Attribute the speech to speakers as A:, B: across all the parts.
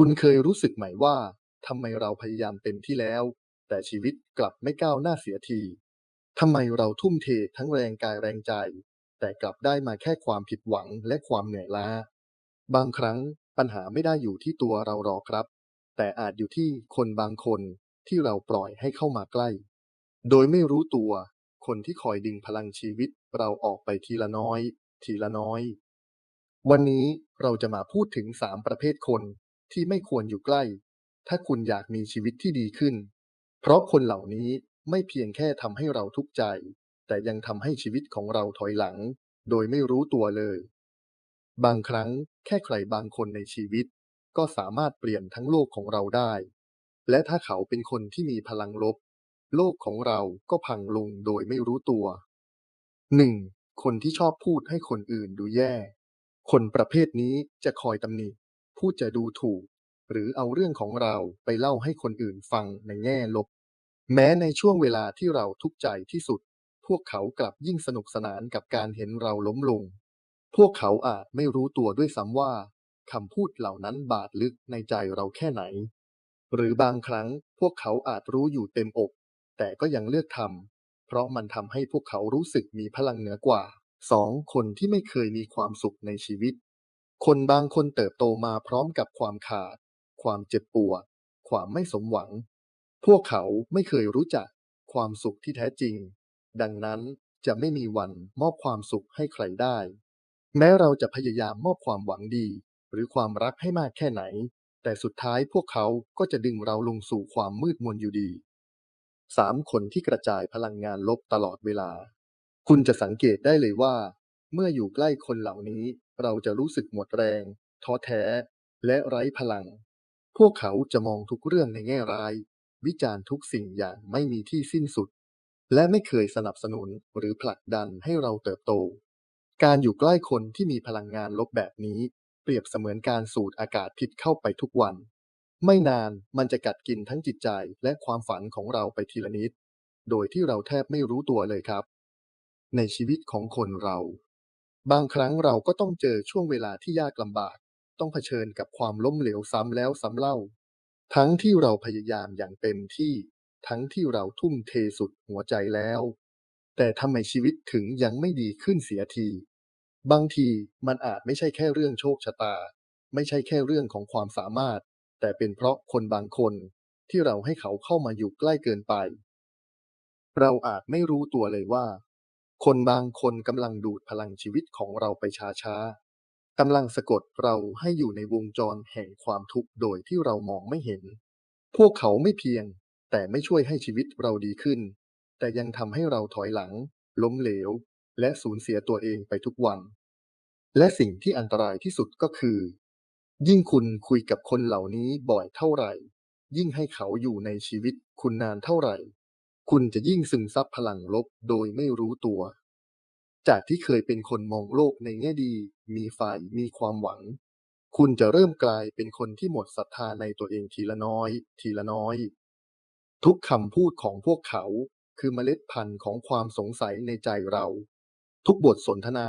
A: คุณเคยรู้สึกไหมว่าทำไมเราพยายามเต็มที่แล้ว แต่ชีวิตกลับไม่ก้าวหน้าเสียทีทำไมเราทุ่มเททั้งแรงกายแรงใจ แต่กลับได้มาแค่ความผิดหวังและความเหนื่อยล้า บางครั้งปัญหาไม่ได้อยู่ที่ตัวเราหรอกครับ แต่อาจอยู่ที่คนบางคนที่เราปล่อยให้เข้ามาใกล้ โดยไม่รู้ตัว คนที่คอยดึงพลังชีวิตเราออกไปทีละน้อย ทีละน้อย วันนี้เราจะมาพูดถึงสามประเภทคน ที่ไม่ควรอยู่ใกล้ ถ้าคุณอยากมีชีวิตที่ดีขึ้น เพราะคนเหล่านี้ไม่เพียงแค่ทำให้เราทุกข์ใจ แต่ยังทำให้ชีวิตของเราถอยหลัง โดยไม่รู้ตัวเลย บางครั้งแค่ใครบางคนในชีวิต ก็สามารถเปลี่ยนทั้งโลกของเราได้ และถ้าเขาเป็นคนที่มีพลังลบ โลกของเราก็พังลงโดยไม่รู้ตัว 1. คนที่ชอบพูดให้คนอื่นดูแย่ คนประเภทนี้จะคอยตำหนิ พูดจะดูถูก หรือเอาเรื่องของเราไปเล่าให้คนอื่นฟังในแง่ลบ แม้ในช่วงเวลาที่เราทุกข์ใจที่สุด พวกเขากลับยิ่งสนุกสนานกับการเห็นเราล้มลง พวกเขาอาจไม่รู้ตัวด้วยซ้ำว่าคำพูดเหล่านั้นบาดลึกในใจเราแค่ไหน หรือบางครั้งพวกเขาอาจรู้อยู่เต็มอก แต่ก็ยังเลือกทำเพราะมันทำให้พวกเขารู้สึกมีพลังเหนือกว่า 2. คนที่ไม่เคยมีความสุขในชีวิต คนบางคนเติบโตมาพร้อมกับความขาด ความเจ็บปวด ความไม่สมหวัง พวกเขาไม่เคยรู้จักความสุขที่แท้จริง ดังนั้นจะไม่มีวันมอบความสุขให้ใครได้ แม้เราจะพยายามมอบความหวังดี หรือความรักให้มากแค่ไหน แต่สุดท้ายพวกเขาก็จะดึงเราลงสู่ความมืดมนอยู่ดี 3. คนที่กระจายพลังงานลบตลอดเวลา คุณจะสังเกตได้เลยว่า เมื่ออยู่ใกล้คนเหล่านี้ เราจะรู้สึกหมดแรง ท้อแท้ และไร้พลัง พวกเขาจะมองทุกเรื่องในแง่ร้าย วิจารณ์ทุกสิ่งอย่างไม่มีที่สิ้นสุด และไม่เคยสนับสนุนหรือผลักดันให้เราเติบโต การอยู่ใกล้คนที่มีพลังงานลบแบบนี้ เปรียบเสมือนการสูดอากาศพิษเข้าไปทุกวัน ไม่นานมันจะกัดกินทั้งจิตใจและความฝันของเราไปทีละนิด โดยที่เราแทบไม่รู้ตัวเลยครับ ในชีวิตของคนเรา บางครั้งเราก็ต้องเจอช่วงเวลาที่ยากลำบาก ต้องเผชิญกับความล้มเหลวซ้ำแล้วซ้ำเล่า ทั้งที่เราพยายามอย่างเต็มที่ ทั้งที่เราทุ่มเทสุดหัวใจแล้ว แต่ทำไมชีวิตถึงยังไม่ดีขึ้นเสียที บางทีมันอาจไม่ใช่แค่เรื่องโชคชะตา ไม่ใช่แค่เรื่องของความสามารถ แต่เป็นเพราะคนบางคนที่เราให้เขาเข้ามาอยู่ใกล้เกินไป เราอาจไม่รู้ตัวเลยว่า คนบางคนกำลังดูดพลังชีวิตของเราไปช้าๆ กำลังสะกดเราให้อยู่ในวงจรแห่งความทุกข์โดยที่เรามองไม่เห็น พวกเขาไม่เพียง แต่ไม่ช่วยให้ชีวิตเราดีขึ้น แต่ยังทำให้เราถอยหลัง ล้มเหลว และสูญเสียตัวเองไปทุกวัน และสิ่งที่อันตรายที่สุดก็คือ ยิ่งคุณคุยกับคนเหล่านี้บ่อยเท่าไหร่ ยิ่งให้เขาอยู่ในชีวิตคุณนานเท่าไหร่ คุณจะยิ่งซึมซับพลังลบโดยไม่รู้ตัว จากที่เคยเป็นคนมองโลกในแง่ดี มีฝ่ายมีความหวัง คุณจะเริ่มกลายเป็นคนที่หมดศรัทธาในตัวเองทีละน้อย ทีละน้อย ทุกคำพูดของพวกเขา คือเมล็ดพันธุ์ของความสงสัยในใจเรา ทุกบทสนทนา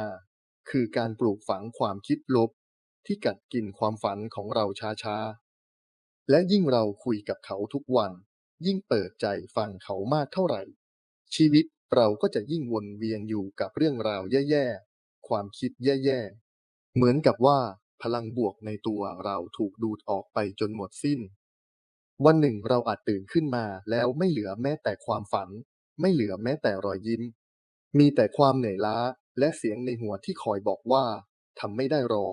A: คือการปลูกฝังความคิดลบ ที่กัดกินความฝันของเราช้าๆและยิ่งเราคุยกับเขาทุกวัน ยิ่งเปิดใจฟังเขามากเท่าไหร่ ชีวิตเราก็จะยิ่งวนเวียนอยู่กับเรื่องราวแย่ๆ ความคิดแย่ๆ เหมือนกับว่าพลังบวกในตัวเราถูกดูดออกไปจนหมดสิ้น วันหนึ่งเราอาจตื่นขึ้นมาแล้วไม่เหลือแม้แต่ความฝัน ไม่เหลือแม้แต่รอยยิ้ม มีแต่ความเหนื่อยล้าและเสียงในหัวที่คอยบอกว่าทำไม่ได้รอ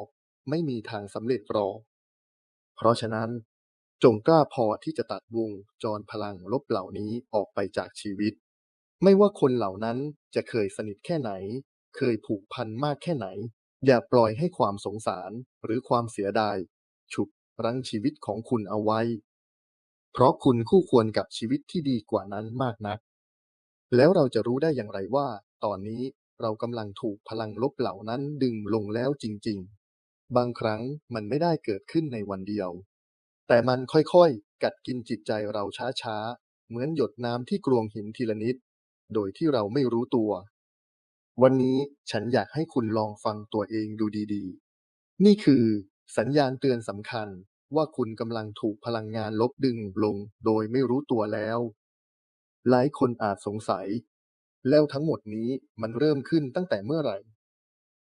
A: ไม่มีทางสำเร็จรอ เพราะฉะนั้น จงกล้าพอที่จะตัดวงจรพลังลบเหล่านี้ออกไปจากชีวิต ไม่ว่าคนเหล่านั้นจะเคยสนิทแค่ไหน เคยผูกพันมากแค่ไหน อย่าปล่อยให้ความสงสารหรือความเสียดาย ฉุดรั้งชีวิตของคุณเอาไว้ เพราะคุณคู่ควรกับชีวิตที่ดีกว่านั้นมากนัก แล้วเราจะรู้ได้อย่างไรว่า ตอนนี้เรากำลังถูกพลังลบเหล่านั้นดึงลงแล้วจริง ๆ บางครั้งมันไม่ได้เกิดขึ้นในวันเดียว แต่มันค่อยๆ กัดกินจิตใจเราช้าๆ เหมือนหยดน้ำที่กรวงหินทีละนิด โดยที่เราไม่รู้ตัว วันนี้ฉันอยากให้คุณลองฟังตัวเองดูดีๆ นี่คือ สัญญาณเตือนสำคัญว่าคุณกำลังถูกพลังงานลบดึงลงโดยไม่รู้ตัวแล้ว หลายคนอาจสงสัย แล้วทั้งหมดนี้มันเริ่มขึ้นตั้งแต่เมื่อไหร่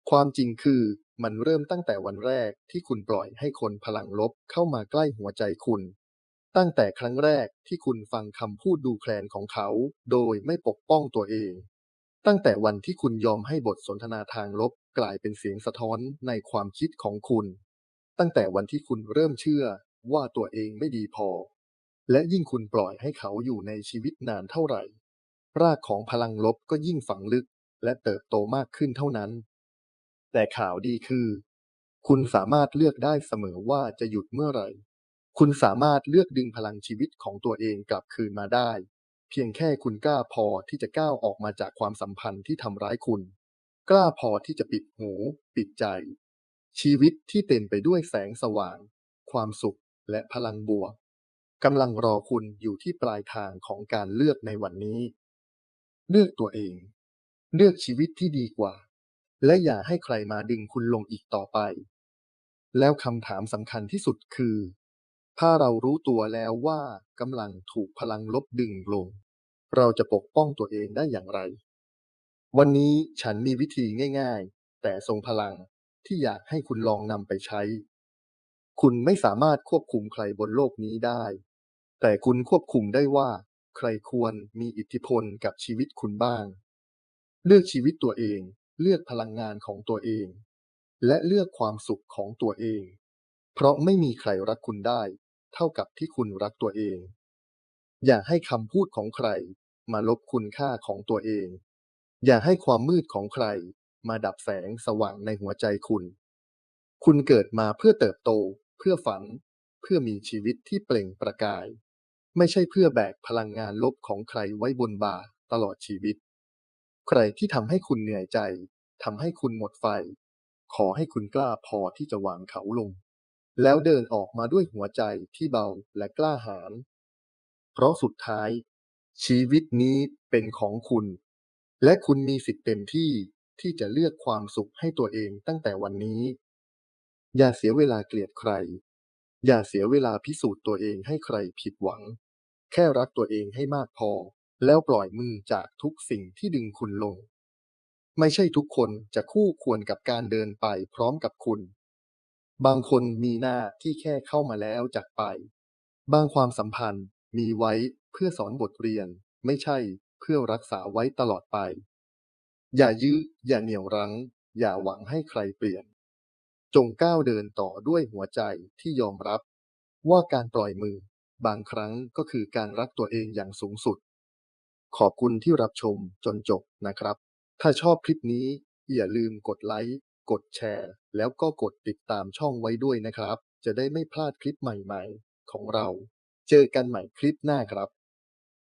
A: ความจริงคือ มันเริ่มตั้งแต่วันแรกที่คุณปล่อยให้คนพลังลบเข้ามาใกล้หัวใจคุณ ตั้งแต่ครั้งแรกที่คุณฟังคำพูดดูแคลนของเขา โดยไม่ปกป้องตัวเอง ตั้งแต่วันที่คุณยอมให้บทสนทนาทางลบกลายเป็นเสียงสะท้อนในความคิดของคุณ ตั้งแต่วันที่คุณเริ่มเชื่อว่าตัวเองไม่ดีพอ และยิ่งคุณปล่อยให้เขาอยู่ในชีวิตนานเท่าไหร่ รากของพลังลบก็ยิ่งฝังลึกและเติบโตมากขึ้นเท่านั้น แต่ข่าวดีคือ คุณสามารถเลือกได้เสมอว่าจะหยุดเมื่อไหร่ คุณสามารถเลือกดึงพลังชีวิตของตัวเองกลับคืนมาได้ เพียงแค่คุณกล้าพอที่จะก้าวออกมาจากความสัมพันธ์ที่ทำร้ายคุณ กล้าพอที่จะปิดหู ปิดใจ ชีวิตที่เต็มไปด้วยแสงสว่าง ความสุขและพลังบวกกำลังรอคุณอยู่ที่ปลายทางของการเลือกในวันนี้ เลือกตัวเอง เลือกชีวิตที่ดีกว่า และอย่าให้ใครมาดึงคุณลงอีกต่อไป แล้วคำถามสำคัญที่สุดคือ ถ้าเรารู้ตัวแล้วว่ากำลังถูกพลังลบดึงลง เราจะปกป้องตัวเองได้อย่างไร วันนี้ฉันมีวิธีง่ายๆ แต่ทรงพลังที่อยากให้คุณลองนำไปใช้ คุณไม่สามารถควบคุมใครบนโลกนี้ได้ แต่คุณควบคุมได้ว่าใครควรมีอิทธิพลกับชีวิตคุณบ้าง เลือกชีวิตตัวเอง เลือกพลังงานของตัวเอง และเลือกความสุขของตัวเอง เพราะไม่มีใครรักคุณได้ เท่ากับที่คุณรักตัวเอง อย่าให้คำพูดของใครมาลบคุณค่าของตัวเอง อย่าให้ความมืดของใครมาดับแสงสว่างในหัวใจคุณ คุณเกิดมาเพื่อเติบโต เพื่อฝัน เพื่อมีชีวิตที่เปล่งประกาย ไม่ใช่เพื่อแบกพลังงานลบของใครไว้บนบ่าตลอดชีวิต ใครที่ทำให้คุณเหนื่อยใจทำให้คุณหมดไฟ ขอให้คุณกล้าพอที่จะวางเขาลง แล้วเดินออกมาด้วยหัวใจที่เบาและกล้าหาญเพราะสุดท้าย ชีวิตนี้เป็นของคุณ และคุณมีสิทธิ์เต็มที่ที่จะเลือกความสุขให้ตัวเองตั้งแต่วันนี้ อย่าเสียเวลาเกลียดใคร อย่าเสียเวลาพิสูจน์ตัวเองให้ใครผิดหวัง แค่รักตัวเองให้มากพอ แล้วปล่อยมือจากทุกสิ่งที่ดึงคุณลง ไม่ใช่ทุกคนจะคู่ควรกับการเดินไปพร้อมกับคุณ บางคนมีหน้าที่แค่เข้ามาแล้วจากไป บางความสัมพันธ์มีไว้เพื่อสอนบทเรียน ไม่ใช่เพื่อรักษาไว้ตลอดไป อย่ายื้ออย่าเหนี่ยวรั้ง อย่าหวังให้ใครเปลี่ยน จงก้าวเดินต่อด้วยหัวใจที่ยอมรับ ว่าการปล่อยมือบางครั้งก็คือการรักตัวเองอย่างสูงสุด ขอบคุณที่รับชมจนจบนะครับ ถ้าชอบคลิปนี้อย่าลืมกดไลค์ กดแชร์ แล้วก็กดติดตามช่องไว้ด้วยนะครับ จะได้ไม่พลาดคลิปใหม่ๆ ของเรา เจอกันใหม่คลิปหน้าครับ